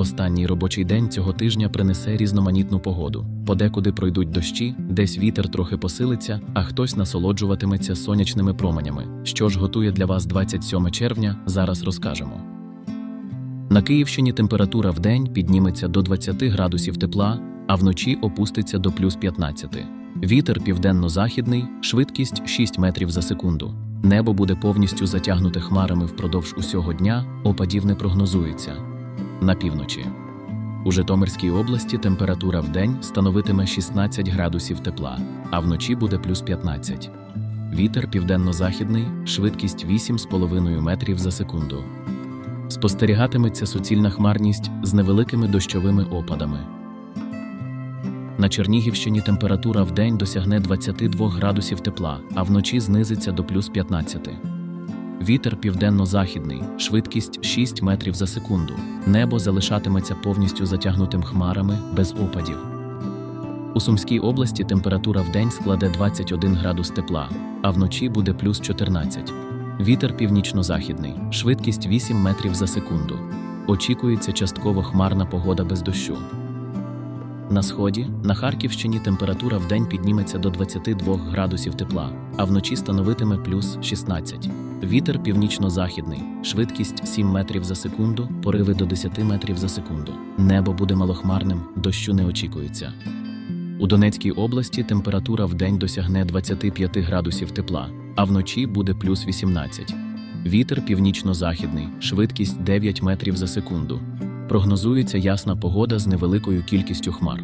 Останній робочий день цього тижня принесе різноманітну погоду. Подекуди пройдуть дощі, десь вітер трохи посилиться, а хтось насолоджуватиметься сонячними променями. Що ж готує для вас 27 червня, зараз розкажемо. На Київщині температура в день підніметься до 20 градусів тепла, а вночі опуститься до плюс 15. Вітер південно-західний, швидкість 6 метрів за секунду. Небо буде повністю затягнуте хмарами впродовж усього дня, опадів не прогнозується. На півночі. У Житомирській області температура в день становитиме 16 градусів тепла, а вночі буде плюс 15. Вітер південно-західний, швидкість 8,5 метрів за секунду. Спостерігатиметься суцільна хмарність з невеликими дощовими опадами. На Чернігівщині температура в день досягне 22 градусів тепла, а вночі знизиться до плюс 15. Вітер південно-західний, швидкість 6 метрів за секунду. Небо залишатиметься повністю затягнутим хмарами без опадів. У Сумській області температура в день складе 21 градус тепла, а вночі буде плюс 14. Вітер північно-західний, швидкість 8 метрів за секунду. Очікується частково хмарна погода без дощу. На сході, на Харківщині температура в день підніметься до 22 градусів тепла, а вночі становитиме плюс 16. Вітер північно-західний, швидкість 7 метрів за секунду, пориви до 10 метрів за секунду. Небо буде малохмарним, дощу не очікується. У Донецькій області температура в день досягне 25 градусів тепла, а вночі буде плюс 18. Вітер північно-західний, швидкість 9 метрів за секунду. Прогнозується ясна погода з невеликою кількістю хмар.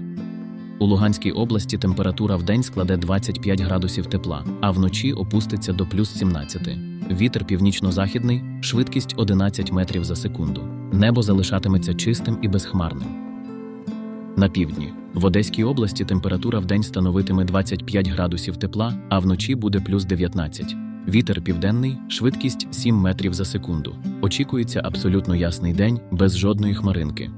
У Луганській області температура в день складе 25 градусів тепла, а вночі опуститься до плюс 17. Вітер північно-західний, швидкість 11 метрів за секунду. Небо залишатиметься чистим і безхмарним. На півдні в Одеській області температура в день становитиме 25 градусів тепла, а вночі буде плюс 19. Вітер південний, швидкість 7 метрів за секунду. Очікується абсолютно ясний день без жодної хмаринки.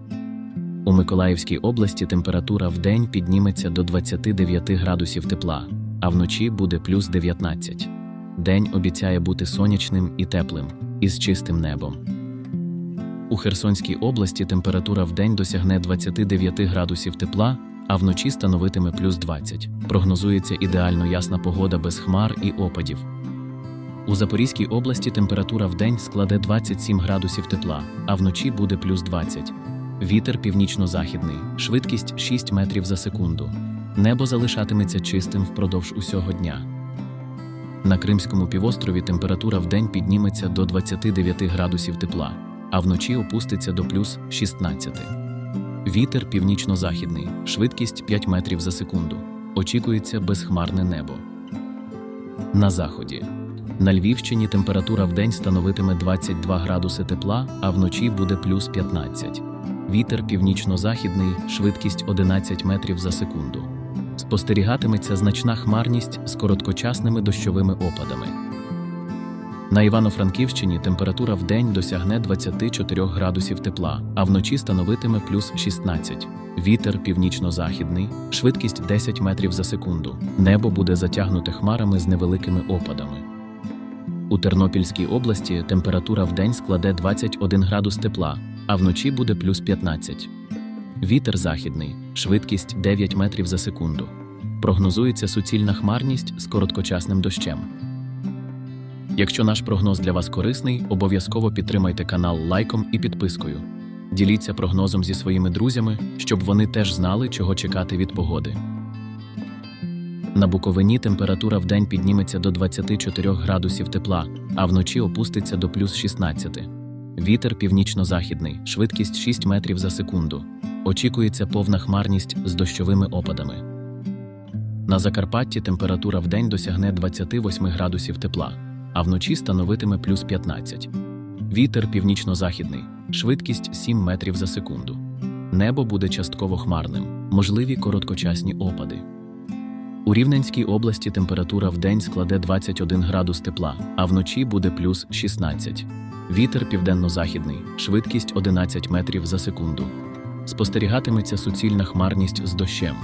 У Миколаївській області температура в день підніметься до 29 градусів тепла, а вночі буде плюс 19. День обіцяє бути сонячним і теплим, із чистим небом. У Херсонській області температура в день досягне 29 градусів тепла, а вночі становитиме плюс 20. Прогнозується ідеально ясна погода без хмар і опадів. У Запорізькій області температура в день складе 27 градусів тепла, а вночі буде плюс 20. Вітер північно-західний, швидкість 6 метрів за секунду. Небо залишатиметься чистим впродовж усього дня. На Кримському півострові температура в день підніметься до 29 градусів тепла, а вночі опуститься до плюс 16. Вітер північно-західний, швидкість 5 метрів за секунду. Очікується безхмарне небо. На заході. На Львівщині температура в день становитиме 22 градуси тепла, а вночі буде плюс 15. Вітер північно-західний, швидкість 11 метрів за секунду. Спостерігатиметься значна хмарність з короткочасними дощовими опадами. На Івано-Франківщині температура в день досягне 24 градусів тепла, а вночі становитиме плюс 16. Вітер північно-західний, швидкість 10 метрів за секунду. Небо буде затягнуте хмарами з невеликими опадами. У Тернопільській області температура в день складе 21 градус тепла, а вночі буде плюс 15. Вітер західний, швидкість 9 метрів за секунду. Прогнозується суцільна хмарність з короткочасним дощем. Якщо наш прогноз для вас корисний, обов'язково підтримайте канал лайком і підпискою. Діліться прогнозом зі своїми друзями, щоб вони теж знали, чого чекати від погоди. На Буковині температура в день підніметься до 24 градусів тепла, а вночі опуститься до плюс 16. Вітер північно-західний, швидкість 6 метрів за секунду. Очікується повна хмарність з дощовими опадами. На Закарпатті температура в день досягне 28 градусів тепла, а вночі становитиме плюс 15. Вітер північно-західний, швидкість 7 метрів за секунду. Небо буде частково хмарним, можливі короткочасні опади. У Рівненській області температура в день складе 21 градус тепла, а вночі буде плюс 16. Вітер південно-західний, швидкість 11 метрів за секунду. Спостерігатиметься суцільна хмарність з дощем.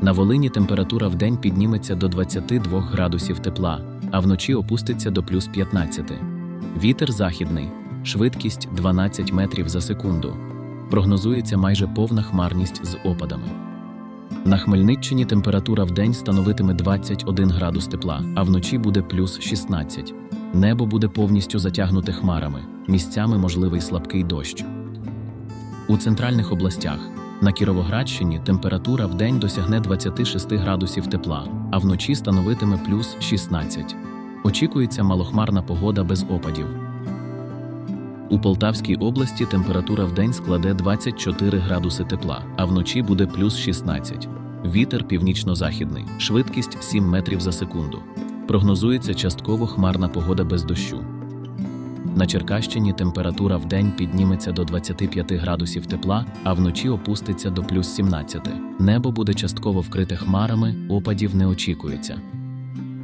На Волині температура в день підніметься до 22 градусів тепла, а вночі опуститься до плюс 15. Вітер західний, швидкість 12 метрів за секунду. Прогнозується майже повна хмарність з опадами. На Хмельниччині температура в день становитиме 21 градус тепла, а вночі буде плюс 16. Небо буде повністю затягнуте хмарами, місцями можливий слабкий дощ. У центральних областях на Кіровоградщині температура в день досягне 26 градусів тепла, а вночі становитиме плюс 16. Очікується малохмарна погода без опадів. У Полтавській області температура в день складе 24 градуси тепла, а вночі буде плюс 16. Вітер північно-західний, швидкість 7 метрів за секунду. Прогнозується частково хмарна погода без дощу. На Черкащині температура в день підніметься до 25 градусів тепла, а вночі опуститься до плюс 17. Небо буде частково вкрите хмарами, опадів не очікується.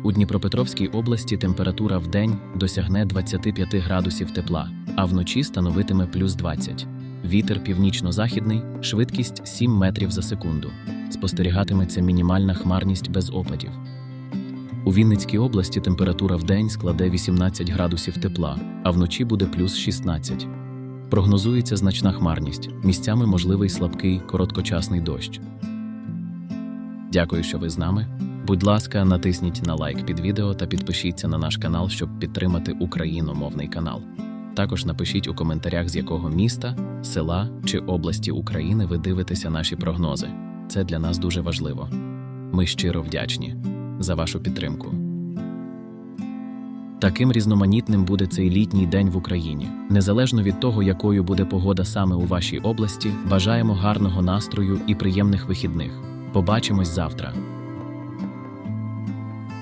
У Дніпропетровській області температура в день досягне 25 градусів тепла, а вночі становитиме плюс 20. Вітер північно-західний, швидкість 7 метрів за секунду. Спостерігатиметься мінімальна хмарність без опадів. У Вінницькій області температура в день складе 18 градусів тепла, а вночі буде плюс 16. Прогнозується значна хмарність, місцями можливий слабкий короткочасний дощ. Дякую, що ви з нами. Будь ласка, натисніть на лайк під відео та підпишіться на наш канал, щоб підтримати україномовний канал. Також напишіть у коментарях, з якого міста, села чи області України ви дивитеся наші прогнози. Це для нас дуже важливо. Ми щиро вдячні за вашу підтримку. Таким різноманітним буде цей літній день в Україні. Незалежно від того, якою буде погода саме у вашій області, бажаємо гарного настрою і приємних вихідних. Побачимось завтра.